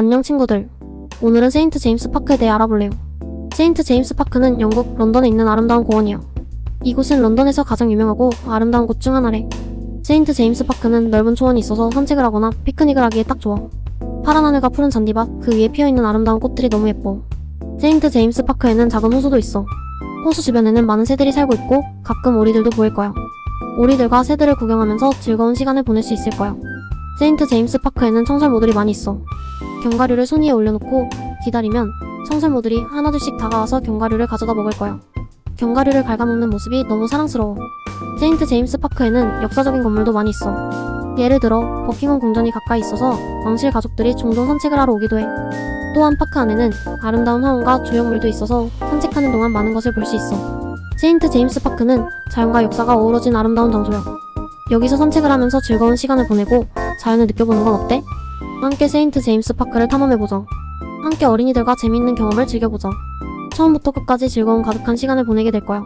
안녕 친구들. 오늘은 세인트 제임스 파크에 대해 알아볼래요. 세인트 제임스 파크는 영국 런던에 있는 아름다운 공원이야. 이곳은 런던에서 가장 유명하고 아름다운 곳 중 하나래. 세인트 제임스 파크는 넓은 초원이 있어서 산책을 하거나 피크닉을 하기에 딱 좋아. 파란 하늘과 푸른 잔디밭, 그 위에 피어있는 아름다운 꽃들이 너무 예뻐. 세인트 제임스 파크에는 작은 호수도 있어. 호수 주변에는 많은 새들이 살고 있고 가끔 오리들도 보일 거야. 오리들과 새들을 구경하면서 즐거운 시간을 보낼 수 있을 거야. 세인트 제임스 파크에는 청설모들이 많이 있어. 견과류를 손 위에 올려놓고 기다리면 청설모들이 하나둘씩 다가와서 견과류를 가져다 먹을 거야. 견과류를 갉아먹는 모습이 너무 사랑스러워. 세인트 제임스 파크에는 역사적인 건물도 많이 있어. 예를 들어 버킹엄 궁전이 가까이 있어서 왕실 가족들이 종종 산책을 하러 오기도 해. 또한 파크 안에는 아름다운 화원과 조형물도 있어서 산책하는 동안 많은 것을 볼 수 있어. 세인트 제임스 파크는 자연과 역사가 어우러진 아름다운 장소야. 여기서 산책을 하면서 즐거운 시간을 보내고 자연을 느껴보는 건 어때? 함께 세인트 제임스 파크를 탐험해보자. 함께 어린이들과 재미있는 경험을 즐겨보자. 처음부터 끝까지 즐거운 가득한 시간을 보내게 될 거야.